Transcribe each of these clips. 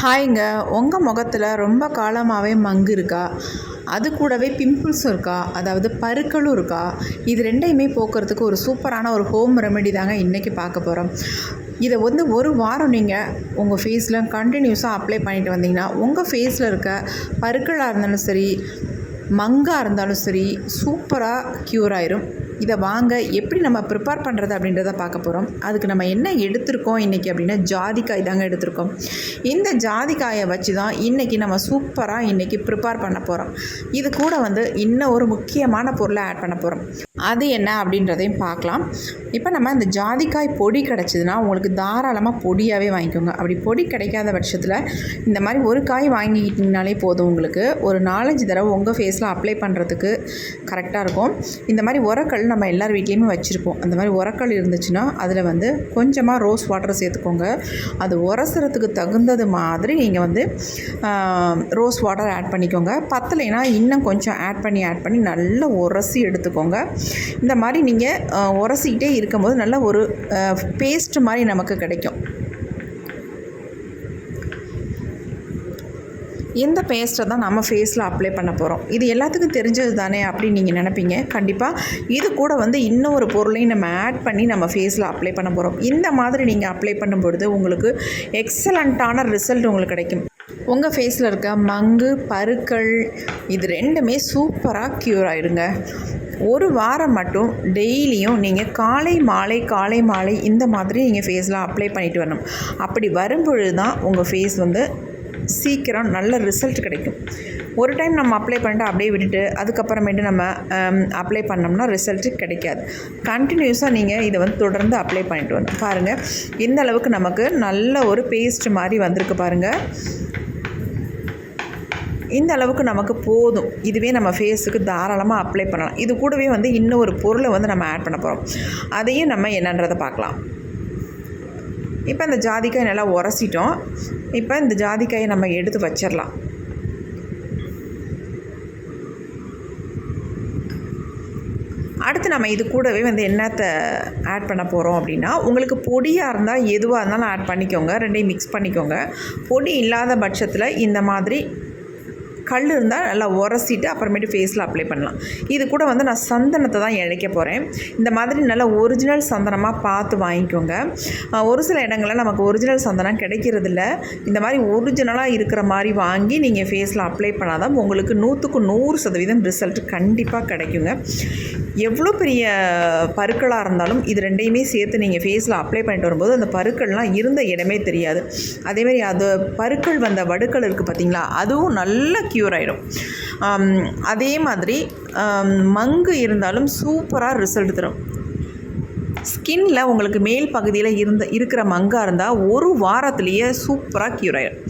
ஹாய்ங்க. உங்கள் முகத்தில் ரொம்ப காலமாகவே மங்கு இருக்கா? அது கூடவே பிம்பிள்ஸும் இருக்கா? அதாவது பருக்களும் இருக்கா? இது ரெண்டையுமே போக்குறதுக்கு ஒரு சூப்பரான ஒரு ஹோம் ரெமெடி தாங்க இன்றைக்கி பார்க்க போகிறோம் இதை வந்து ஒரு வாரம் நீங்கள் உங்கள் ஃபேஸில் கண்டினியூஸாக அப்ளை பண்ணிட்டு வந்தீங்கன்னா உங்கள் ஃபேஸில் இருக்க பருக்களாக இருந்தாலும் சரி மங்காக இருந்தாலும் சரி சூப்பராக க்யூர் ஆயிரும். இதை வாங்க எப்படி நம்ம ப்ரிப்பேர் பண்ணுறது அப்படின்றத பார்க்க போகிறோம் அதுக்கு நம்ம என்ன எடுத்திருக்கோம் இன்றைக்கி அப்படின்னா ஜாதிக்காய் தாங்க எடுத்திருக்கோம். இந்த ஜாதிக்காயை வச்சு தான் இன்றைக்கி நம்ம சூப்பராக இன்றைக்கி ப்ரிப்பேர் பண்ண போகிறோம் இது கூட வந்து இன்னும் ஒரு முக்கியமான பொருளை ஆட் பண்ண போகிறோம் அது என்ன அப்படின்றதையும் பார்க்கலாம். இப்போ நம்ம இந்த ஜாதிக்காய் பொடி கிடச்சிதுன்னா உங்களுக்கு தாராளமாக பொடியாகவே வாங்கிக்கோங்க. அப்படி பொடி கிடைக்காத பட்சத்தில் இந்த மாதிரி ஒரு காய் வாங்கிக்கிட்டிங்கனாலே போதும் உங்களுக்கு. ஒரு நாலஞ்சு தடவை உங்கள் ஃபேஸில் அப்ளை பண்ணுறதுக்கு கரெக்டாக இருக்கும். இந்த மாதிரி உரக்கல் நம்ம எல்லார் வீட்லேயுமே வச்சுருப்போம். அந்த மாதிரி உரக்கல் இருந்துச்சுன்னா அதில் வந்து கொஞ்சமாக ரோஸ் வாட்டர் சேர்த்துக்கோங்க. அது உரசுறதுக்கு தகுந்தது மாதிரி நீங்கள் வந்து ரோஸ் வாட்டர் ஆட் பண்ணிக்கோங்க. பத்தலைன்னா இன்னும் கொஞ்சம் ஆட் பண்ணி ஆட் பண்ணி நல்லா உரசி எடுத்துக்கோங்க. இந்த மாதிரி நீங்கள் உரசிக்கிட்டே இருக்கும்போது நல்ல ஒரு பேஸ்ட் மாதிரி நமக்கு கிடைக்கும். இந்த பேஸ்ட்டை தான் நம்ம ஃபேஸில் அப்ளை பண்ண போகிறோம் இது எல்லாத்துக்கும் தெரிஞ்சது தானே அப்படின்னு நீங்கள் நினைப்பீங்க. கண்டிப்பாக இது கூட வந்து இன்னொரு பொருளையும் நம்ம ஆட் பண்ணி நம்ம ஃபேஸில் அப்ளை பண்ண போகிறோம் இந்த மாதிரி நீங்கள் அப்ளை பண்ணும்பொழுது உங்களுக்கு எக்ஸலண்ட்டான ரிசல்ட் உங்களுக்கு கிடைக்கும். உங்கள் ஃபேஸில் இருக்க மங்கு பருக்கள் இது ரெண்டுமே சூப்பராக க்யூர் ஆகிடுங்க ஒரு வாரம் மட்டும் டெய்லியும் நீங்கள் காலை மாலை காலை மாலை இந்த மாதிரி நீங்கள் ஃபேஸில் அப்ளை பண்ணிட்டு வரணும். அப்படி வரும்பொழுது தான் உங்கள் ஃபேஸ் வந்து சீக்கிரம் நல்ல ரிசல்ட் கிடைக்கும். ஒரு டைம் நம்ம அப்ளை பண்ணிட்டு அப்படியே விட்டுட்டு அதுக்கப்புறமேட்டு நம்ம அப்ளை பண்ணோம்னா ரிசல்ட்டு கிடைக்காது. கண்டினியூஸாக நீங்கள் இதை வந்து தொடர்ந்து அப்ளை பண்ணிட்டு வரணும். பாருங்கள் இந்த அளவுக்கு நமக்கு நல்ல ஒரு பேஸ்ட் மாதிரி வந்திருக்கு பாருங்கள் இந்த அளவுக்கு நமக்கு போதும். இதுவே நம்ம ஃபேஸுக்கு தாராளமாக அப்ளை பண்ணலாம். இது கூடவே வந்து இன்னும் ஒரு பொருளை வந்து நம்ம ஆட் பண்ண போகிறோம் அதையும் நம்ம என்னன்றதை பார்க்கலாம். இப்போ இந்த ஜாதிக்காய் நல்லா உரசிட்டோம். இப்போ இந்த ஜாதிக்காயை நம்ம எடுத்து வச்சிடலாம். அடுத்து நம்ம இது கூடவே வந்து என்னத்தை ஆட் பண்ண போகிறோம் அப்படின்னா உங்களுக்கு பொடியாக இருந்தால் எதுவாக இருந்தாலும் ஆட் பண்ணிக்கோங்க. ரெண்டையும் மிக்ஸ் பண்ணிக்கோங்க. பொடி இல்லாத பட்சத்தில் இந்த மாதிரி கல் இருந்தால் நல்லா உரசிட்டு அப்புறமேட்டு ஃபேஸில் அப்ளை பண்ணலாம். இது கூட வந்து நான் சந்தனத்தை தான் இழைக்க போகிறேன் இந்த மாதிரி நல்லா ஒரிஜினல் சந்தனமாக பார்த்து வாங்கிக்கோங்க. ஒரு சில இடங்களில் நமக்கு ஒரிஜினல் சந்தனம் கிடைக்கிறதில்ல. இந்த மாதிரி ஒரிஜினலாக இருக்கிற மாதிரி வாங்கி நீங்கள் ஃபேஸில் அப்ளை பண்ணால் தான் உங்களுக்கு நூற்றுக்கு நூறு சதவீதம் ரிசல்ட் கண்டிப்பாக கிடைக்குங்க. எவ்வளோ பெரிய பருக்களாக இருந்தாலும் இது ரெண்டையுமே சேர்த்து நீங்கள் ஃபேஸில் அப்ளை பண்ணிட்டு வரும்போது அந்த பருக்கள்லாம் இருந்த இடமே தெரியாது. அதேமாதிரி அது பருக்கள் வந்த வடுக்கள் இருக்குது பார்த்தீங்களா அதுவும் நல்ல க்யூர் ஆகிடும் அதே மாதிரி மங்கு இருந்தாலும் சூப்பராக ரிசல்ட் தரும். ஸ்கின்ல உங்களுக்கு மேல் பகுதியில் இருந்த இருக்கிற மங்காக இருந்தால் ஒரு வாரத்துலேயே சூப்பராக க்யூர் ஆகிடும்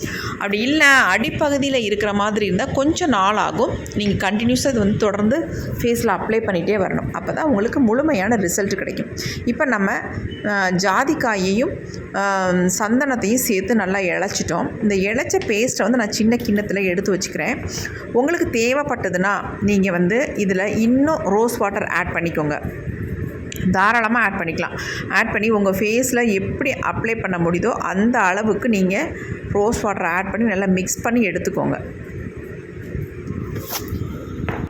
அப்படி இல்லை அடிப்பகுதியில் இருக்கிற மாதிரி இருந்தால் கொஞ்சம் நாள் ஆகும். நீங்கள் கண்டினியூஸாக இது வந்து தொடர்ந்து ஃபேஸில் அப்ளை பண்ணிகிட்டே வரணும். அப்போ தான் உங்களுக்கு முழுமையான ரிசல்ட் கிடைக்கும். இப்போ நம்ம ஜாதிக்காயையும் சந்தனத்தையும் சேர்த்து நல்லா இழைச்சிட்டோம். இந்த இழைச்ச பேஸ்ட்டை வந்து நான் சின்ன கிண்ணத்தில் எடுத்து வச்சுக்கிறேன். உங்களுக்கு தேவைப்பட்டதுன்னா நீங்கள் வந்து இதில் இன்னும் ரோஸ் வாட்டர் ஆட் பண்ணிக்கோங்க. தாராளமாக ஆட் பண்ணிக்கலாம். ஆட் பண்ணி உங்கள் ஃபேஸில் எப்படி அப்ளை பண்ண முடியுதோ அந்த அளவுக்கு நீங்கள் ரோஸ் வாட்டர் ஆட் பண்ணி நல்லா மிக்ஸ் பண்ணி எடுத்துக்கோங்க.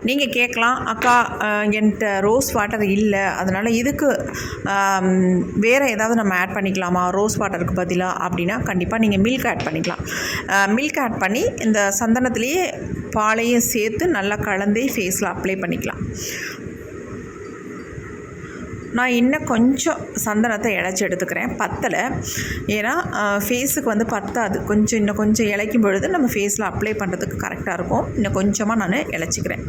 நீங்கள் கேட்கலாம் அக்கா என்கிட்ட ரோஸ் வாட்டர் இல்லை. அதனால் இதுக்கு வேறு ஏதாவது நம்ம ஆட் பண்ணிக்கலாமா? ரோஸ் வாட்டருக்கு பதிலாக அப்படின்னா கண்டிப்பாக நீங்கள் மில்க் ஆட் பண்ணிக்கலாம். மில்க் ஆட் பண்ணி இந்த சந்தனத்துலேயே பாலையும் சேர்த்து நல்லா கலந்தே ஃபேஸில் அப்ளை பண்ணிக்கலாம். நான் இன்னும் கொஞ்சம் சந்தனத்தை இழைச்சி எடுத்துக்கிறேன். பத்தலை. ஏன்னா ஃபேஸுக்கு வந்து பத்தாது. கொஞ்சம் இன்னும் கொஞ்சம் இழைக்கும் பொழுது நம்ம ஃபேஸில் அப்ளை பண்ணுறதுக்கு கரெக்டாக இருக்கும். இன்னும் கொஞ்சமாக நான் இழைச்சிக்கிறேன்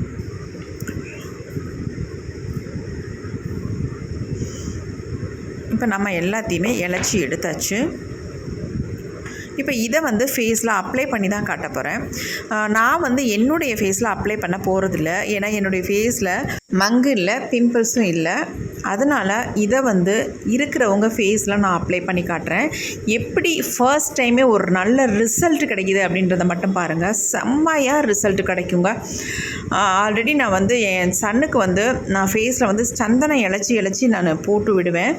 இப்போ நம்ம எல்லாத்தையுமே இழைச்சி எடுத்தாச்சு. இப்போ இதை வந்து ஃபேஸில் அப்ளை பண்ணி தான் காட்ட போகிறேன் நான் வந்து என்னுடைய ஃபேஸில் அப்ளை பண்ண போகிறதில்ல ஏன்னா என்னுடைய ஃபேஸில் மங்கு இல்லை பிம்பிள்ஸும் இல்லை. அதனால் இதை வந்து இருக்கிறவங்க ஃபேஸில் நான் அப்ளை பண்ணி காட்டுறேன். எப்படி ஃபர்ஸ்ட் டைமே ஒரு நல்ல ரிசல்ட் கிடைக்குது அப்படின்றத மட்டும் பாருங்கள் செம்மையாக ரிசல்ட் கிடைக்குங்க. ஆல்ரெடி நான் வந்து என் சன்னுக்கு வந்து நான் ஃபேஸில் வந்து சந்தனம் இழைச்சி இழைச்சி நான் போட்டு விடுவேன்.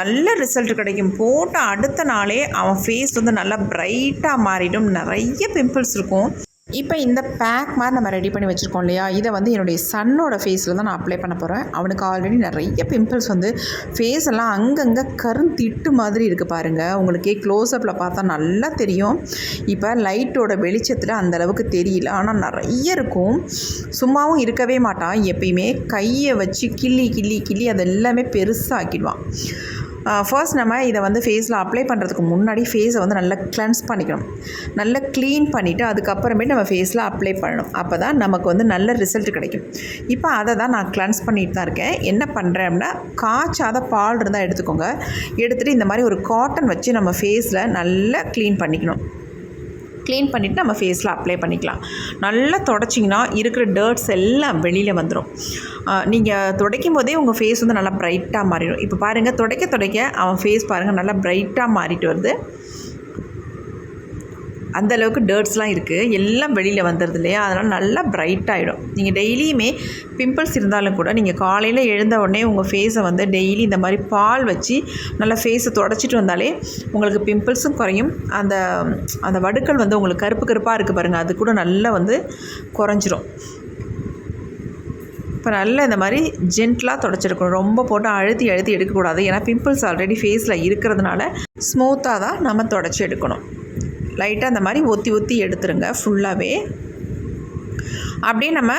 நல்ல ரிசல்ட் கிடைக்கும். போட்ட அடுத்த நாளே அவன் ஃபேஸ் வந்து நல்லா பிரைட்டாக மாறிடும். நிறைய பிம்பிள்ஸ் இருக்கும். இப்போ இந்த பேக் மாதிரி நம்ம ரெடி பண்ணி வச்சுருக்கோம் இல்லையா? இதை வந்து என்னுடைய சன்னோட ஃபேஸில் தான் நான் அப்ளை பண்ண போகிறேன் அவனுக்கு ஆல்ரெடி நிறைய பிம்பிள்ஸ் வந்து ஃபேஸ் எல்லாம் அங்கங்கே கருந்திட்டு மாதிரி இருக்குது பாருங்கள் உங்களுக்கே க்ளோஸ்அப்பில் பார்த்தா நல்லா தெரியும். இப்போ லைட்டோட வெளிச்சத்தில் அந்தளவுக்கு தெரியல. ஆனால் நிறைய இருக்கும். சும்மாவும் இருக்கவே மாட்டான். எப்பயுமே கையை வச்சு கிள்ளி கிள்ளி கிள்ளி அதெல்லாமே பெருசாக பெருசாக்கிடுவான் ஃபர்ஸ்ட் நம்ம இதை வந்து ஃபேஸில் அப்ளை பண்ணுறதுக்கு முன்னாடி ஃபேஸை வந்து நல்லா கிளென்ஸ் பண்ணிக்கணும். நல்லா க்ளீன் பண்ணிவிட்டு அதுக்கப்புறமேட்டு நம்ம ஃபேஸில் அப்ளை பண்ணணும். அப்போ தான் நமக்கு வந்து நல்ல ரிசல்ட் கிடைக்கும். இப்போ அதை தான் நான் கிளென்ஸ் பண்ணிட்டு தான் இருக்கேன். என்ன பண்ணுறேன் அப்படின்னா காய்ச்சாத பால் இருந்தால் எடுத்துக்கோங்க. எடுத்துகிட்டு இந்த மாதிரி ஒரு காட்டன் வச்சு நம்ம ஃபேஸில் நல்லா க்ளீன் பண்ணிக்கணும். க்ளீன் பண்ணிவிட்டு நம்ம ஃபேஸில் அப்ளை பண்ணிக்கலாம். நல்லா தொடச்சிங்கன்னா இருக்கிற டர்ட்ஸ் எல்லாம் வெளியில் வந்துடும் நீங்கள் துடைக்கும் போதே உங்கள் ஃபேஸ் வந்து நல்லா ப்ரைட்டாக மாறிடும். இப்போ பாருங்கள் துடைக்க துடைக்க அவன் ஃபேஸ் பாருங்கள் நல்லா ப்ரைட்டாக மாறிட்டு வருது. அந்தளவுக்கு டேர்ட்ஸ்லாம் இருக்குது எல்லாம் வெளியில் வந்துடுது இல்லையா? அதனால் நல்லா பிரைட் ஆகிடும் நீங்கள் டெய்லியுமே பிம்பிள்ஸ் இருந்தாலும் கூட நீங்கள் காலையில் எழுந்த உடனே உங்கள் ஃபேஸை வந்து டெய்லி இந்த மாதிரி பால் வச்சு நல்லா ஃபேஸை தொடச்சிட்டு வந்தாலே உங்களுக்கு பிம்பிள்ஸும் குறையும். அந்த அந்த வடுக்கள் வந்து உங்களுக்கு கருப்பு கருப்பாக இருக்குது பாருங்கள் அது கூட நல்லா வந்து குறைஞ்சிரும். இப்போ நல்லா இந்த மாதிரி ஜென்ட்லாக தொடச்சிருக்கணும். ரொம்ப போட்டு அழுத்தி அழுத்தி எடுக்கக்கூடாது. ஏன்னா பிம்பிள்ஸ் ஆல்ரெடி ஃபேஸில் இருக்கிறதுனால ஸ்மூத்தாக தான் நம்ம தொடச்சி எடுக்கணும். லைட்டாக அந்த மாதிரி ஒத்தி ஒத்தி எடுத்துருங்க ஃபுல்லாகவே அப்படியே நம்ம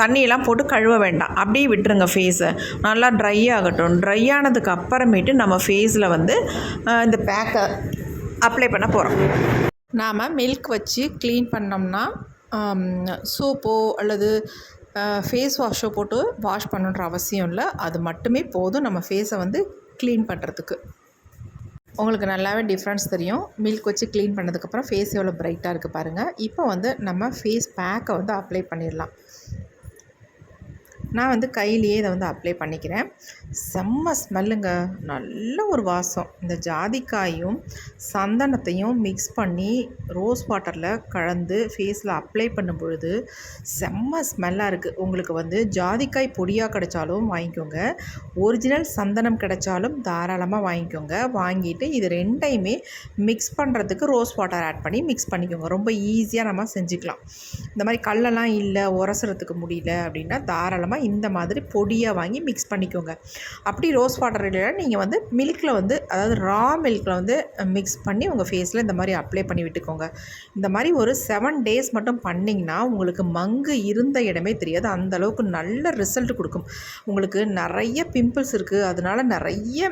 தண்ணியெல்லாம் போட்டு கழுவ வேண்டாம். அப்படியே விட்டுருங்க ஃபேஸை நல்லா ட்ரை ஆகட்டும். ட்ரை ஆனதுக்கு அப்புறமேட்டு நம்ம ஃபேஸில் வந்து இந்த பேக்கை அப்ளை பண்ண போகிறோம் நாம் மில்க் வச்சு க்ளீன் பண்ணோம்னா சோப்போ அல்லது ஃபேஸ் வாஷோ போட்டு வாஷ் பண்ணுன்ற அவசியம் இல்லை. அது மட்டுமே போதும் நம்ம ஃபேஸை வந்து க்ளீன் பண்ணுறதுக்கு உங்களுக்கு நல்லாவே டிஃப்ரென்ஸ் தெரியும். மில்க் வச்சு க்ளீன் பண்ணதுக்கப்புறம் ஃபேஸ் எவ்வளோ ப்ரைட்டாக இருக்குது பாருங்கள் இப்போ வந்து நம்ம ஃபேஸ் பேக்கை வந்து அப்ளை பண்ணிடலாம். நான் வந்து கையிலேயே இதை வந்து அப்ளை பண்ணிக்கிறேன். செம்ம ஸ்மெல்லுங்க நல்ல ஒரு வாசம். இந்த ஜாதிக்காயும் சந்தனத்தையும் மிக்ஸ் பண்ணி ரோஸ் வாட்டரில் கலந்து ஃபேஸில் அப்ளை பண்ணும் பொழுது செம்ம ஸ்மெல்லாக இருக்குது உங்களுக்கு வந்து ஜாதிக்காய் பொடியாக கிடைச்சாலும் வாங்கிக்கோங்க. ஒரிஜினல் சந்தனம் கிடைச்சாலும் தாராளமாக வாங்கிக்கோங்க. வாங்கிட்டு இது ரெண்டையுமே மிக்ஸ் பண்ணுறதுக்கு ரோஸ் வாட்டர் ஆட் பண்ணி மிக்ஸ் பண்ணிக்கோங்க. ரொம்ப ஈஸியாக நம்ம செஞ்சுக்கலாம். இந்த மாதிரி கல்லெல்லாம் இல்லை உரசுறதுக்கு முடியல அப்படின்னா தாராளமாக இந்த மாதிரி பொடியாக வாங்கி மிக்ஸ் பண்ணிக்கோங்க. அப்படி ரோஸ் வாட்டர் இல்லைனா நீங்கள் வந்து மில்கில் வந்து அதாவது ரா மில்கில் வந்து மிக்ஸ் பண்ணி உங்கள் ஃபேஸில் இந்த மாதிரி அப்ளை பண்ணி விட்டுக்கோங்க. இந்த மாதிரி ஒரு செவன் டேஸ் மட்டும் பண்ணிங்கன்னா உங்களுக்கு மங்கு இருந்த இடமே தெரியாது. அந்த அளவுக்கு நல்ல ரிசல்ட் கொடுக்கும். உங்களுக்கு நிறைய பிம்பிள்ஸ் இருக்குது அதனால் நிறைய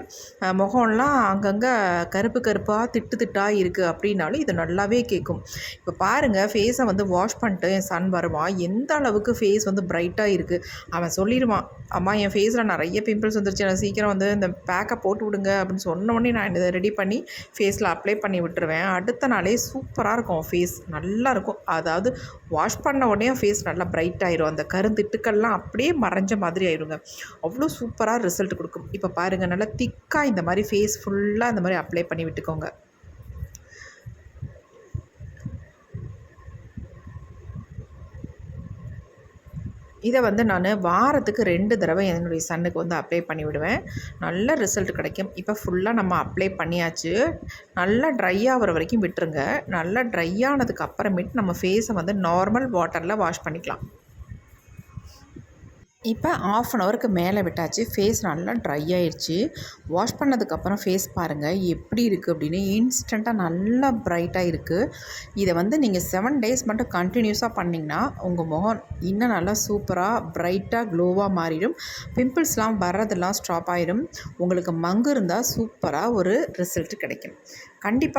முகம்லாம் அங்கங்கே கருப்பு கருப்பாக திட்டு திட்டாக இருக்குது அப்படின்னாலும் இது நல்லாவே கேட்கும் இப்போ பாருங்கள் ஃபேஸை வந்து வாஷ் பண்ணிட்டு என் சன் வருவான் எந்த அளவுக்கு ஃபேஸ் வந்து ப்ரைட்டாக இருக்குது அவன் சொல்லிடுவான் அம்மா என் ஃபேஸில் நிறைய பிம்பிள்ஸ் வந்துருச்சு. நான் சீக்கிரம் வந்து இந்த பேக்கை போட்டு விடுங்க. அப்படின்னு சொன்ன உடனே நான் இதை ரெடி பண்ணி ஃபேஸில் அப்ளை பண்ணி விட்டுருவேன். அடுத்த நாளே சூப்பராக இருக்கும் ஃபேஸ் நல்லா இருக்கும். அதாவது வாஷ் பண்ண உடனே ஃபேஸ் நல்லா பிரைட் ஆயிரும். அந்த கருந்திட்டுக்கள்லாம் அப்படியே மறைஞ்ச மாதிரி ஆயிடுங்க அவ்வளோ சூப்பராக ரிசல்ட் கொடுக்கும். இப்போ பாருங்கள் நல்லா திக்காக இந்த மாதிரி ஃபேஸ் ஃபுல்லாக இந்த மாதிரி அப்ளை பண்ணி விட்டுக்கோங்க. இதை வந்து நான் வாரத்துக்கு ரெண்டு தடவை என்னுடைய சன்னுக்கு வந்து அப்ளை பண்ணி விடுவேன். நல்ல ரிசல்ட் கிடைக்கும். இப்போ ஃபுல்லாக நம்ம அப்ளை பண்ணியாச்சு. நல்லா ட்ரை ஆகிற வரைக்கும் விட்டுருங்க. நல்லா ட்ரை ஆனதுக்கு அப்புறமேட்டு நம்ம ஃபேஸை வந்து நார்மல் வாட்டரில் வாஷ் பண்ணிக்கலாம். இப்போ ஆஃப் அன் ஹவருக்கு மேலே விட்டாச்சு. ஃபேஸ் நல்லா ட்ரை ஆயிடுச்சு. வாஷ் பண்ணதுக்கப்புறம் ஃபேஸ் பாருங்கள் எப்படி இருக்குது அப்படின்னு இன்ஸ்டண்ட்டாக நல்லா ப்ரைட்டாக இருக்குது இதை வந்து நீங்கள் செவன் டேஸ் மட்டும் கண்டினியூஸாக பண்ணிங்கன்னா உங்கள் முகம் இன்னும் நல்லா சூப்பராக ப்ரைட்டாக க்ளோவாக மாறிடும். பிம்பிள்ஸ்லாம் வர்றதெல்லாம் ஸ்டாப் ஆகிடும் உங்களுக்கு மங்கு இருந்தால் சூப்பராக ஒரு ரிசல்ட் கிடைக்கும். கண்டிப்பாக